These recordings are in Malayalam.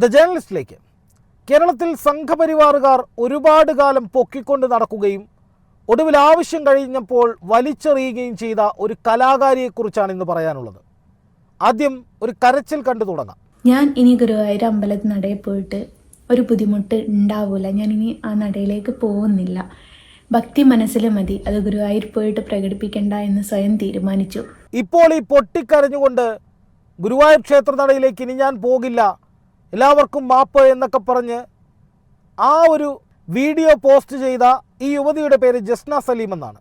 ദ ജേർണലിസ്റ്റിലേക്ക്. കേരളത്തിൽ സംഘപരിവാറുകാർ ഒരുപാട് കാലം പൊക്കിക്കൊണ്ട് നടക്കുകയും ഒടുവിൽ ആവശ്യം കഴിഞ്ഞപ്പോൾ വലിച്ചെറിയുകയും ചെയ്ത ഒരു കലാകാരിയെക്കുറിച്ചാണ് ഇന്ന് പറയാനുള്ളത്. ആദ്യം ഒരു കരച്ചിൽ കണ്ടു തുടങ്ങാം. ഞാൻ ഇനി ഗുരുവായൂർ അമ്പലത്തിൽ നടയിൽ പോയിട്ട് ഒരു ബുദ്ധിമുട്ട് ഉണ്ടാവില്ല ഞാൻ ഇനി ആ നടയിലേക്ക് പോകുന്നില്ല. ഭക്തി മനസ്സിൽ മതി. അത് ഗുരുവായൂർ പോയിട്ട് പ്രകടിപ്പിക്കണ്ട എന്ന് സ്വയം തീരുമാനിച്ചു. ഇപ്പോൾ ഈ പൊട്ടിക്കരഞ്ഞുകൊണ്ട് ഗുരുവായൂർ ക്ഷേത്ര നടയിലേക്ക് ഇനി ഞാൻ പോകില്ല. എല്ലാവർക്കും മാപ്പ് എന്നൊക്കെ പറഞ്ഞ് ആ ഒരു വീഡിയോ പോസ്റ്റ് ചെയ്ത ഈ യുവതിയുടെ പേര് ജസ്ന സലീം എന്നാണ്.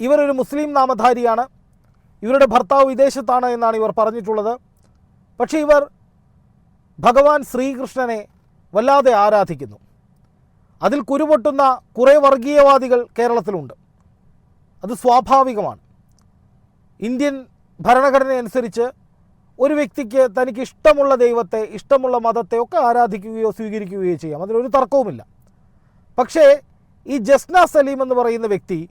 ഇവരൊരു മുസ്ലിം നാമധാരിയാണ്. ഇവരുടെ ഭർത്താവ് വിദേശത്താണ് എന്നാണ് ഇവർ പറഞ്ഞിട്ടുള്ളത്. പക്ഷേ ഇവർ ഭഗവാൻ ശ്രീകൃഷ്ണനെ വല്ലാതെ ആരാധിക്കുന്നു. അതിൽ കുരുപൊട്ടുന്ന കുറേ വർഗീയവാദികൾ കേരളത്തിലുണ്ട്. അത് സ്വാഭാവികമാണ്. ഇന്ത്യൻ ഭരണഘടന അനുസരിച്ച് ഒരു വ്യക്തിക്ക് തനിക്ക് ഇഷ്ടമുള്ള ദൈവത്തെ ഇഷ്ടമുള്ള മതത്തെ ഒക്കെ ആരാധിക്കുകയോ സ്വീകരിക്കുകയോ ചെയ്യാം. അതിലൊരു തർക്കവുമില്ല. പക്ഷേ ഈ ജസ്ന സലീം എന്ന് പറയുന്ന വ്യക്തി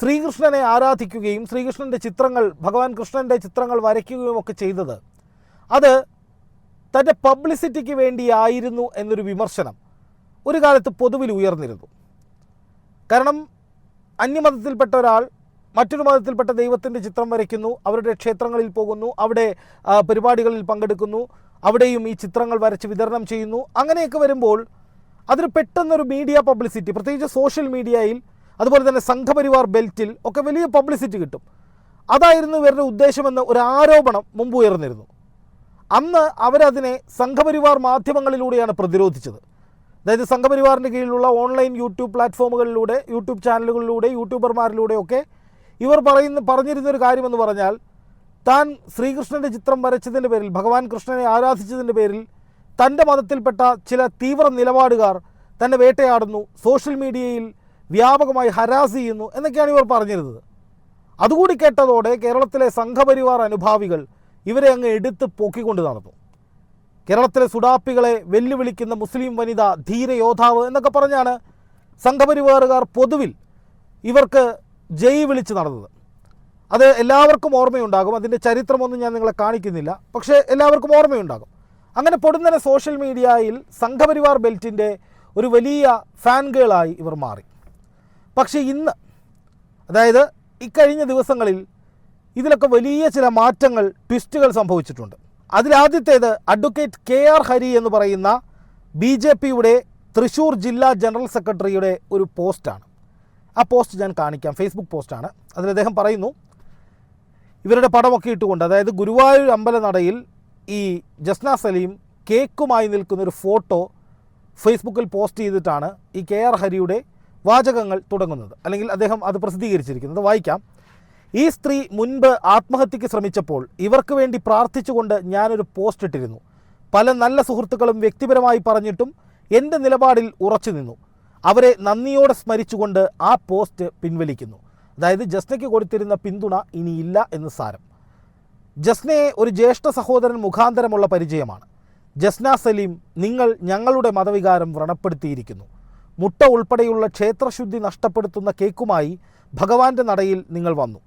ശ്രീകൃഷ്ണനെ ആരാധിക്കുകയും ശ്രീകൃഷ്ണന്റെ ചിത്രങ്ങൾ ഭഗവാൻ കൃഷ്ണന്റെ ചിത്രങ്ങൾ വരയ്ക്കുകയും ഒക്കെ ചെയ്തത് അത് തന്റെ പബ്ലിസിറ്റിക്ക് വേണ്ടിയായിരുന്നു എന്നൊരു വിമർശനം ഒരു കാലത്ത് പൊതുവിൽ ഉയർന്നിരുന്നു. കാരണം അന്യമതത്തിൽപ്പെട്ട ഒരാൾ മറ്റൊരു മതത്തിൽപ്പെട്ട ദൈവത്തിന്റെ ചിത്രം വരയ്ക്കുന്നു. അവരുടെ ക്ഷേത്രങ്ങളിൽ പോകുന്നു. അവിടെ പരിപാടികളിൽ പങ്കെടുക്കുന്നു. അവിടെയും ഈ ചിത്രങ്ങൾ വരച്ച് വിതരണം ചെയ്യുന്നു. അങ്ങനെയൊക്കെ വരുമ്പോൾ അതിന് പെട്ടെന്നൊരു മീഡിയ പബ്ലിസിറ്റി പ്രത്യേകിച്ച് സോഷ്യൽ മീഡിയയിൽ അതുപോലെ തന്നെ സംഘപരിവാർ ബെൽറ്റിൽ ഒക്കെ വലിയ പബ്ലിസിറ്റി കിട്ടും. അതായിരുന്നു ഇവരുടെ ഉദ്ദേശമെന്ന ഒരു ആരോപണം മുമ്പ് ഉയർന്നിരുന്നു. അന്ന് അവരതിനെ സംഘപരിവാർ മാധ്യമങ്ങളിലൂടെയാണ് പ്രതിരോധിച്ചത്. അതായത് സംഘപരിവാറിന്റെ കീഴിലുള്ള ഓൺലൈൻ യൂട്യൂബ് പ്ലാറ്റ്ഫോമുകളിലൂടെ യൂട്യൂബ് ചാനലുകളിലൂടെ യൂട്യൂബർമാരിലൂടെയൊക്കെ ഇവർ പറയുന്ന പറഞ്ഞിരുന്ന ഒരു കാര്യമെന്ന് പറഞ്ഞാൽ താൻ ശ്രീകൃഷ്ണന്റെ ചിത്രം വരച്ചതിന്റെ പേരിൽ ഭഗവാൻ കൃഷ്ണനെ ആരാധിച്ചതിന്റെ പേരിൽ തന്റെ മതത്തിൽപ്പെട്ട ചില തീവ്ര നിലപാടുകാർ തന്നെ വേട്ടയാടുന്നു സോഷ്യൽ മീഡിയയിൽ വ്യാപകമായി ഹരാസ് ചെയ്യുന്നു എന്നൊക്കെയാണ് ഇവർ പറഞ്ഞിരുന്നത്. അതുകൂടി കേട്ടതോടെ കേരളത്തിലെ സംഘപരിവാർ അനുഭാവികൾ ഇവരെ അങ്ങ് എടുത്ത് പൊക്കിക്കൊണ്ട് നടന്നു. കേരളത്തിലെ സുഡാപ്പികളെ വെല്ലുവിളിക്കുന്ന മുസ്ലിം വനിത ധീര യോദ്ധാവ് എന്നൊക്കെ പറഞ്ഞാണ് സംഘപരിവാറുകാർ പൊതുവിൽ ഇവർക്ക് ജയ് വിളിച്ച് നടന്നത്. അത് എല്ലാവർക്കും ഓർമ്മയുണ്ടാകും. അതിന്റെ ചരിത്രമൊന്നും ഞാൻ നിങ്ങളെ കാണിക്കുന്നില്ല. പക്ഷേ എല്ലാവർക്കും ഓർമ്മയുണ്ടാകും. അങ്ങനെ പൊടുന്നനെ സോഷ്യൽ മീഡിയയിൽ സംഘപരിവാർ ബെൽറ്റിന്റെ ഒരു വലിയ ഫാൻ ഗേളായി ഇവർ മാറി. പക്ഷേ ഇന്ന് അതായത് ഇക്കഴിഞ്ഞ ദിവസങ്ങളിൽ ഇതിലൊക്കെ വലിയ ചില മാറ്റങ്ങൾ ട്വിസ്റ്റുകൾ സംഭവിച്ചിട്ടുണ്ട്. അതിലാദ്യത്തേത് അഡ്വക്കേറ്റ് കെ ആർ ഹരി എന്ന് പറയുന്ന ബി ജെ പിയുടെ തൃശൂർ ജില്ലാ ജനറൽ സെക്രട്ടറിയുടെ ഒരു പോസ്റ്റാണ് ആ പോസ്റ്റ് ഞാൻ കാണിക്കാം. ഫേസ്ബുക്ക് പോസ്റ്റാണ് അതിൽ അദ്ദേഹം പറയുന്നു ഇവരുടെ പടമൊക്കെ ഇട്ടുകൊണ്ട് അതായത് ഗുരുവായൂർ അമ്പലനടയിൽ ഈ ജസ്ന സലീം കേക്കുമായി നിൽക്കുന്നൊരു ഫോട്ടോ ഫേസ്ബുക്കിൽ പോസ്റ്റ് ചെയ്തിട്ടാണ് ഈ കെ ആർ ഹരിയുടെ വാചകങ്ങൾ തുടങ്ങുന്നത്. അല്ലെങ്കിൽ അദ്ദേഹം അത് പ്രസിദ്ധീകരിച്ചിരിക്കുന്നത്. വായിക്കാം. ഈ സ്ത്രീ മുൻപ് ആത്മഹത്യക്ക് ശ്രമിച്ചപ്പോൾ ഇവർക്ക് വേണ്ടി പ്രാർത്ഥിച്ചുകൊണ്ട് ഞാനൊരു പോസ്റ്റ് ഇട്ടിരുന്നു. പല നല്ല സുഹൃത്തുക്കളും വ്യക്തിപരമായി പറഞ്ഞിട്ടും എന്റെ നിലപാടിൽ ഉറച്ചു നിന്നു. അവരെ നന്ദിയോടെ സ്മരിച്ചുകൊണ്ട് ആ പോസ്റ്റ് പിൻവലിക്കുന്നു. അതായത് ജസ്നയ്ക്ക് കൊടുത്തിരുന്ന പിന്തുണ ഇനിയില്ല എന്ന് സാരം. ജസ്നയെ ഒരു ജ്യേഷ്ഠ സഹോദരൻ മുഖാന്തരമുള്ള പരിചയമാണ്. ജസ്ന സലീം നിങ്ങൾ ഞങ്ങളുടെ മതവികാരം വ്രണപ്പെടുത്തിയിരിക്കുന്നു. മുട്ട ഉൾപ്പെടെയുള്ള ക്ഷേത്രശുദ്ധി നഷ്ടപ്പെടുത്തുന്ന കേക്കുമായി ഭഗവാന്റെ നടയിൽ നിങ്ങൾ വന്നു.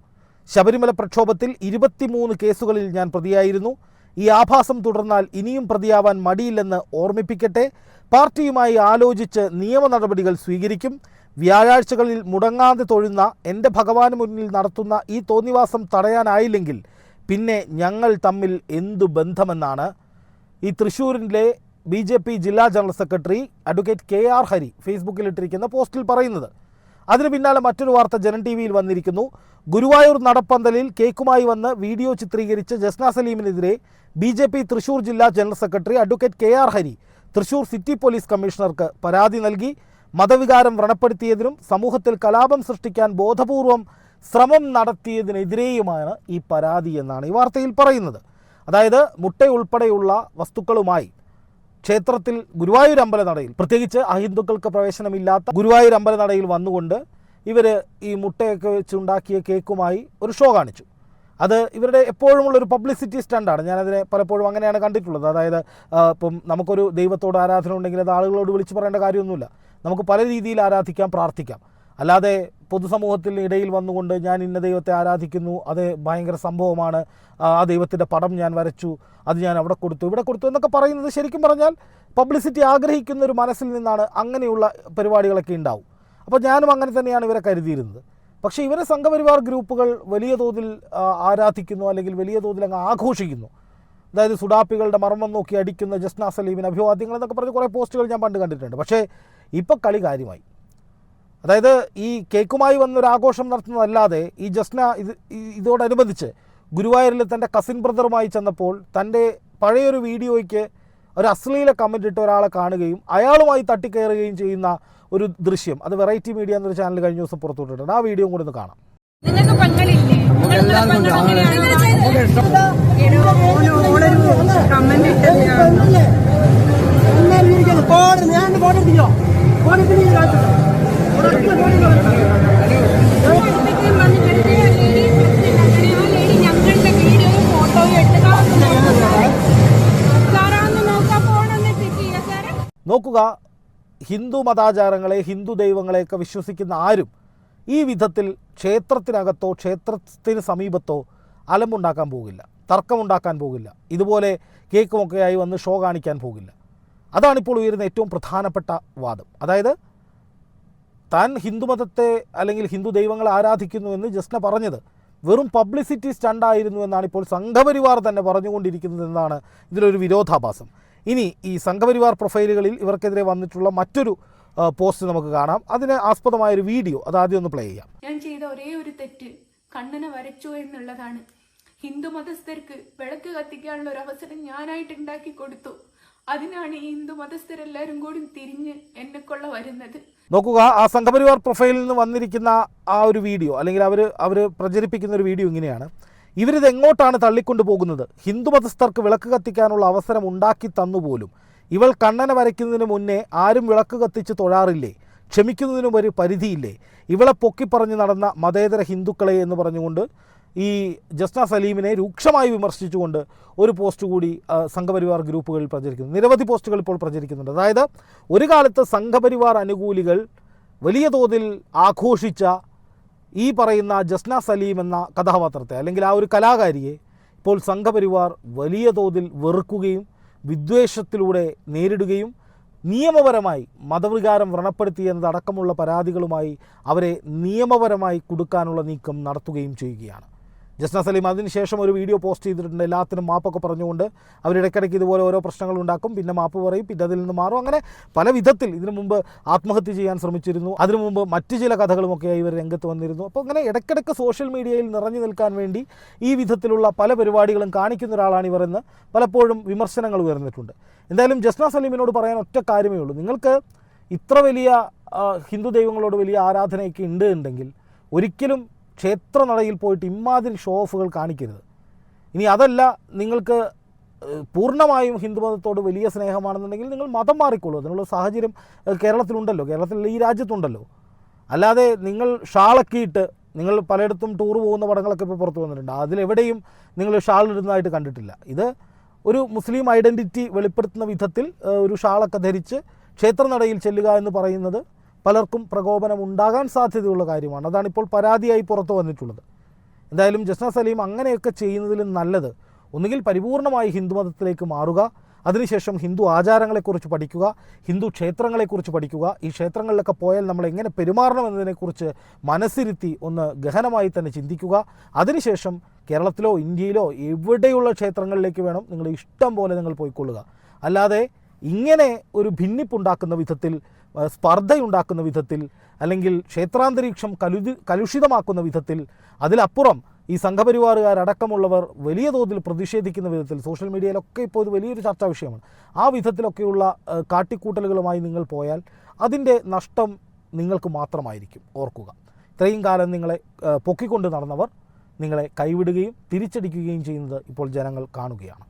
ശബരിമല പ്രക്ഷോഭത്തിൽ ഇരുപത്തിമൂന്ന് കേസുകളിൽ ഞാൻ പ്രതിയായിരുന്നു. ഈ ആഭാസം തുടർന്നാൽ ഇനിയും പ്രതിയാവാൻ മടിയില്ലെന്ന് ഓർമ്മിപ്പിക്കട്ടെ. പാർട്ടിയുമായി ആലോചിച്ച് നിയമ നടപടികൾ സ്വീകരിക്കും. വ്യാഴാഴ്ചകളിൽ മുടങ്ങാതെ തൊഴുന്ന എന്റെ ഭഗവാന് മുന്നിൽ നടത്തുന്ന ഈ തോന്നിവാസം തടയാനായില്ലെങ്കിൽ പിന്നെ ഞങ്ങൾ തമ്മിൽ എന്തു ബന്ധമെന്നാണ്. ഈ തൃശ്ശൂരിലെ ബി ജെ പി ജില്ലാ general secretary advocate K R Hari ഫേസ്ബുക്കിൽ ഇട്ടിരിക്കുന്ന പോസ്റ്റിൽ പറയുന്നത്. അതിന് പിന്നാലെ മറ്റൊരു വാർത്ത ജനൻ ടി വിയിൽ വന്നിരിക്കുന്നു. ഗുരുവായൂർ നടപ്പന്തലിൽ കേക്കുമായി വന്ന് വീഡിയോ ചിത്രീകരിച്ച ജസ്ന സലീമിനെതിരെ ബി ജെ പി തൃശൂർ ജില്ലാ general secretary advocate K R Hari Thrissur city police കമ്മീഷണർക്ക് പരാതി നൽകി മതവികാരം വ്രണപ്പെടുത്തിയതിനും സമൂഹത്തിൽ കലാപം സൃഷ്ടിക്കാൻ ബോധപൂർവം ശ്രമം നടത്തിയതിനെതിരെയുമാണ് ഈ പരാതി എന്നാണ് ഈ വാർത്തയിൽ പറയുന്നത്. അതായത് മുട്ടയുൾപ്പെടെയുള്ള വസ്തുക്കളുമായി ക്ഷേത്രത്തിൽ ഗുരുവായൂർ അമ്പലനടയിൽ പ്രത്യേകിച്ച് അഹിന്ദുക്കൾക്ക് പ്രവേശനമില്ലാത്ത ഗുരുവായൂർ അമ്പലനടയിൽ വന്നുകൊണ്ട് ഇവർ ഈ മുട്ടയൊക്കെ വെച്ചുണ്ടാക്കിയ കേക്കുമായി ഒരു ഷോ കാണിച്ചു. അത് ഇവരുടെ എപ്പോഴുമുള്ള ഒരു പബ്ലിസിറ്റി സ്റ്റണ്ടാണ് ഞാനതിനെ പലപ്പോഴും അങ്ങനെയാണ് കണ്ടിട്ടുള്ളത്. അതായത് ഇപ്പം നമുക്കൊരു ദൈവത്തോട് ആരാധന ഉണ്ടെങ്കിൽ അത് ആളുകളോട് വിളിച്ചു പറയേണ്ട കാര്യമൊന്നുമില്ല. നമുക്ക് പല രീതിയിൽ ആരാധിക്കാം പ്രാർത്ഥിക്കാം. അല്ലാതെ പൊതുസമൂഹത്തിൽ ഇടയിൽ വന്നുകൊണ്ട് ഞാൻ ഇന്ന ദൈവത്തെ ആരാധിക്കുന്നു അത് ഭയങ്കര സംഭവമാണ് ആ ദൈവത്തിന്റെ പടം ഞാൻ വരച്ചു അത് ഞാൻ അവിടെ കൊടുത്തു ഇവിടെ കൊടുത്തു എന്നൊക്കെ പറയുന്നത് ശരിക്കും പറഞ്ഞാൽ പബ്ലിസിറ്റി ആഗ്രഹിക്കുന്ന ഒരു മനസ്സിൽ നിന്നാണ് അങ്ങനെയുള്ള പരിപാടികളൊക്കെ ഉണ്ടാവും. അപ്പോൾ ഞാനും അങ്ങനെ തന്നെയാണ് ഇവരെ കരുതിയിരുന്നത്. പക്ഷേ ഇവരെ സംഘപരിവാർ ഗ്രൂപ്പുകൾ വലിയ തോതിൽ ആരാധിക്കുന്നു അല്ലെങ്കിൽ വലിയ തോതിൽ അങ്ങ് ആഘോഷിക്കുന്നു. അതായത് സുഡാപ്പികളുടെ മർമ്മം നോക്കി അടിക്കുന്ന ജസ്ന സലീമിന് അഭിവാദ്യങ്ങൾ എന്നൊക്കെ പറഞ്ഞ് കുറേ പോസ്റ്റുകൾ ഞാൻ പണ്ട് കണ്ടിട്ടുണ്ട്. പക്ഷേ ഇപ്പോൾ കളി കാര്യമായി. അതായത് ഈ കേക്കുമായി വന്നൊരു ആഘോഷം നടത്തുന്നതല്ലാതെ ഈ ജസ്ന ഇത് ഇതോടനുബന്ധിച്ച് ഗുരുവായൂരിൽ തന്റെ കസിൻ ബ്രദറുമായി ചെന്നപ്പോൾ തന്റെ പഴയൊരു വീഡിയോയ്ക്ക് ഒരു അശ്ലീല കമന്റ് ഇട്ട ഒരാളെ കാണുകയും അയാളുമായി തട്ടിക്കയറുകയും ചെയ്യുന്ന ഒരു ദൃശ്യം. അത് വെറൈറ്റി മീഡിയ എന്നൊരു ചാനൽ കഴിഞ്ഞ ദിവസം പുറത്തുവിട്ടിട്ടുണ്ട്. ആ വീഡിയോ കൂടി ഒന്ന് കാണാം. നിങ്ങൾക്ക് പങ്കളില്ലേ? കമന്റ് ഇട്ടത് ഞാൻ എടുത്തിക്കോ എടുത്തിട്ട് നോക്കുക. ഹിന്ദു മതാചാരങ്ങളെ ഹിന്ദു ദൈവങ്ങളെയൊക്കെ വിശ്വസിക്കുന്ന ആരും ഈ വിധത്തിൽ ക്ഷേത്രത്തിനകത്തോ ക്ഷേത്രത്തിന് സമീപത്തോ അലമ്പുണ്ടാക്കാൻ പോകില്ല തർക്കമുണ്ടാക്കാൻ പോകില്ല. ഇതുപോലെ കേക്കുമൊക്കെയായി വന്ന് ഷോ കാണിക്കാൻ പോകില്ല. അതാണിപ്പോൾ ഉയരുന്ന ഏറ്റവും പ്രധാനപ്പെട്ട വാദം. അതായത് താൻ ഹിന്ദുമതത്തെ അല്ലെങ്കിൽ ഹിന്ദു ദൈവങ്ങളെ ആരാധിക്കുന്നു എന്ന് ജസ്ന പറഞ്ഞത് വെറും പബ്ലിസിറ്റി സ്റ്റണ്ടായിരുന്നു എന്നാണ് ഇപ്പോൾ സംഘപരിവാർ തന്നെ പറഞ്ഞുകൊണ്ടിരിക്കുന്നത് എന്നാണ് ഇതിലൊരു വിരോധാഭാസം. ഇനി ഈ സംഘപരിവാർ പ്രൊഫൈലുകളിൽ ഇവർക്കെതിരെ വന്നിട്ടുള്ള മറ്റൊരു പോസ്റ്റ് നമുക്ക് കാണാം. അതിന് ആസ്പദമായ ഒരു വീഡിയോ അത് ആദ്യം ഒന്ന് പ്ലേ ചെയ്യാം. ഞാൻ ചെയ്ത ഒരേ ഒരു തെറ്റ് കണ്ണനെ വരച്ചു എന്നുള്ളതാണ്. ഹിന്ദു മതസ്ഥർക്ക് വിളക്ക് കത്തിക്കാനുള്ള ഒരു അവസരം ഞാനായിട്ട് ഉണ്ടാക്കി കൊടുത്തു. അതിനാണ് ഈ ഹിന്ദു മതസ്ഥരെല്ലാരും കൂടി തിരിഞ്ഞ് എന്നെ കൊള്ള വരുന്നത്. നോക്കുക ആ സംഘപരിവാർ പ്രൊഫൈലിൽ നിന്ന് വന്നിരിക്കുന്ന ആ ഒരു വീഡിയോ അല്ലെങ്കിൽ അവർ അവർ പ്രചരിപ്പിക്കുന്ന ഒരു വീഡിയോ ഇങ്ങനെയാണ്. ഇവരിത് എങ്ങോട്ടാണ് തള്ളിക്കൊണ്ടു പോകുന്നത് ഹിന്ദു മതസ്ഥർക്ക് വിളക്ക് കത്തിക്കാനുള്ള അവസരം ഉണ്ടാക്കി തന്നുപോലും. ഇവൾ കണ്ണനെ വരയ്ക്കുന്നതിന് മുന്നേ ആരും വിളക്ക് കത്തിച്ച് തൊഴാറില്ലേ? ക്ഷമിക്കുന്നതിനും ഒരു പരിധിയില്ലേ? ഇവളെ പൊക്കിപ്പറഞ്ഞ് നടന്ന മതേതര ഹിന്ദുക്കളെ എന്ന് പറഞ്ഞുകൊണ്ട് ഈ ജസ്ന സലീമിനെ രൂക്ഷമായി വിമർശിച്ചുകൊണ്ട് ഒരു പോസ്റ്റ് കൂടി സംഘപരിവാർ ഗ്രൂപ്പുകളിൽ പ്രചരിക്കുന്നു. നിരവധി പോസ്റ്റുകൾ ഇപ്പോൾ പ്രചരിക്കുന്നുണ്ട്. അതായത് ഒരു കാലത്ത് സംഘപരിവാർ അനുകൂലികൾ വലിയ തോതിൽ ആഘോഷിച്ച ഈ പറയുന്ന ജസ്ന സലീം എന്ന കഥാപാത്രത്തെ അല്ലെങ്കിൽ ആ ഒരു കലാകാരിയെ ഇപ്പോൾ സംഘപരിവാർ വലിയ തോതിൽ വെറുക്കുകയും വിദ്വേഷത്തിലൂടെ നേരിടുകയും നിയമപരമായി മതവികാരം വ്രണപ്പെടുത്തി എന്നതടക്കമുള്ള പരാതികളുമായി അവരെ നിയമപരമായി കൊടുക്കാനുള്ള നീക്കം നടത്തുകയും ചെയ്യുകയാണ്. ജസ്ന സലീം അതിനുശേഷം ഒരു വീഡിയോ പോസ്റ്റ് ചെയ്തിട്ടുണ്ട്. എല്ലാത്തിനും മാപ്പൊക്കെ പറഞ്ഞുകൊണ്ട് അവരിടയ്ക്കിടയ്ക്ക് ഇതുപോലെ ഓരോ പ്രശ്നങ്ങൾ ഉണ്ടാക്കും. പിന്നെ മാപ്പ് പറയും പിന്നെ അതിൽ നിന്ന് മാറും. അങ്ങനെ പല വിധത്തിൽ ഇതിനു മുമ്പ് ആത്മഹത്യ ചെയ്യാൻ ശ്രമിച്ചിരുന്നു. അതിനു മുമ്പ് മറ്റ് ചില കഥകളുമൊക്കെയായി ഇവർ രംഗത്ത് വന്നിരുന്നു. അപ്പോൾ അങ്ങനെ ഇടയ്ക്കിടയ്ക്ക് സോഷ്യൽ മീഡിയയിൽ നിറഞ്ഞു നിൽക്കാൻ വേണ്ടി ഈ വിധത്തിലുള്ള പല പരിപാടികളും കാണിക്കുന്ന ഒരാളാണ് ഇവർ എന്ന് പലപ്പോഴും വിമർശനങ്ങൾ ഉയർന്നിട്ടുണ്ട്. എന്തായാലും ജസ്ന സലീമിനോട് പറയാൻ ഒറ്റ കാര്യമേ ഉള്ളൂ. നിങ്ങൾക്ക് ഇത്ര വലിയ ഹിന്ദു ദൈവങ്ങളോട് വലിയ ആരാധനയൊക്കെ ഉണ്ട് ഉണ്ടെങ്കിൽ ഒരിക്കലും ക്ഷേത്രനടയിൽ പോയിട്ട് ഇമാതിരി ഷോ ഓഫുകൾ കാണിക്കരുത്. ഇനി അതല്ല നിങ്ങൾക്ക് പൂർണമായും ഹിന്ദുമതത്തോട് വലിയ സ്നേഹമാണെന്നുണ്ടെങ്കിൽ നിങ്ങൾ മതം മാറിക്കോളൂ. അതിനുള്ള സാഹചര്യം കേരളത്തിലുണ്ടല്ലോ. കേരളത്തിൽ ഈ രാജ്യത്തുണ്ടല്ലോ. അല്ലാതെ നിങ്ങൾ ഷാളൊക്കെ ഇട്ട് നിങ്ങൾ പലയിടത്തും ടൂർ പോകുന്ന പടങ്ങളൊക്കെ ഇപ്പോൾ പുറത്തു വന്നിട്ടുണ്ട്. അതിലെവിടെയും നിങ്ങൾ ഷാൾ ഇടുന്നതായിട്ട് കണ്ടിട്ടില്ല. ഇത് ഒരു മുസ്ലിം ഐഡന്റിറ്റി വെളിപ്പെടുത്തുന്ന വിധത്തിൽ ഒരു ഷാളൊക്കെ ധരിച്ച് ക്ഷേത്രനടയിൽ ചെല്ലുക എന്ന് പറയുന്നത് പലർക്കും പ്രകോപനം ഉണ്ടാകാൻ സാധ്യതയുള്ള കാര്യമാണ്. അതാണിപ്പോൾ പരാതിയായി പുറത്തു വന്നിട്ടുള്ളത്. എന്തായാലും ജസ്ന സലീം അങ്ങനെയൊക്കെ ചെയ്യുന്നതിലും നല്ലത് ഒന്നുകിൽ പരിപൂർണമായി ഹിന്ദുമതത്തിലേക്ക് മാറുക അതിനുശേഷം ഹിന്ദു ആചാരങ്ങളെക്കുറിച്ച് പഠിക്കുക ഹിന്ദു ക്ഷേത്രങ്ങളെക്കുറിച്ച് പഠിക്കുക ഈ ക്ഷേത്രങ്ങളിലൊക്കെ പോയാൽ നമ്മൾ എങ്ങനെ പെരുമാറണം എന്നതിനെക്കുറിച്ച് മനസ്സിരുത്തി ഒന്ന് ഗഹനമായി തന്നെ ചിന്തിക്കുക. അതിനുശേഷം കേരളത്തിലോ ഇന്ത്യയിലോ എവിടെയുള്ള ക്ഷേത്രങ്ങളിലേക്ക് വേണം നിങ്ങൾ ഇഷ്ടം പോലെ നിങ്ങൾ പോയിക്കൊള്ളുക. അല്ലാതെ ഇങ്ങനെ ഒരു ഭിന്നിപ്പുണ്ടാക്കുന്ന വിധത്തിൽ സ്പർദ്ധയുണ്ടാക്കുന്ന വിധത്തിൽ അല്ലെങ്കിൽ ക്ഷേത്രാന്തരീക്ഷം കലുതി കലുഷിതമാക്കുന്ന വിധത്തിൽ അതിലപ്പുറം ഈ സംഘപരിവാറുകാരടക്കമുള്ളവർ വലിയ തോതിൽ പ്രതിഷേധിക്കുന്ന വിധത്തിൽ സോഷ്യൽ മീഡിയയിലൊക്കെ ഇപ്പോൾ ഇത് വലിയൊരു ചർച്ചാ വിഷയമാണ്. ആ വിധത്തിലൊക്കെയുള്ള കാട്ടിക്കൂട്ടലുകളുമായി നിങ്ങൾ പോയാൽ അതിന്റെ നഷ്ടം നിങ്ങൾക്ക് മാത്രമായിരിക്കും. ഓർക്കുക. ഇത്രയും കാലം നിങ്ങളെ പൊക്കിക്കൊണ്ട് നടന്നവർ നിങ്ങളെ കൈവിടുകയും തിരിച്ചടിക്കുകയും ചെയ്യുന്നത് ഇപ്പോൾ ജനങ്ങൾ കാണുകയാണ്.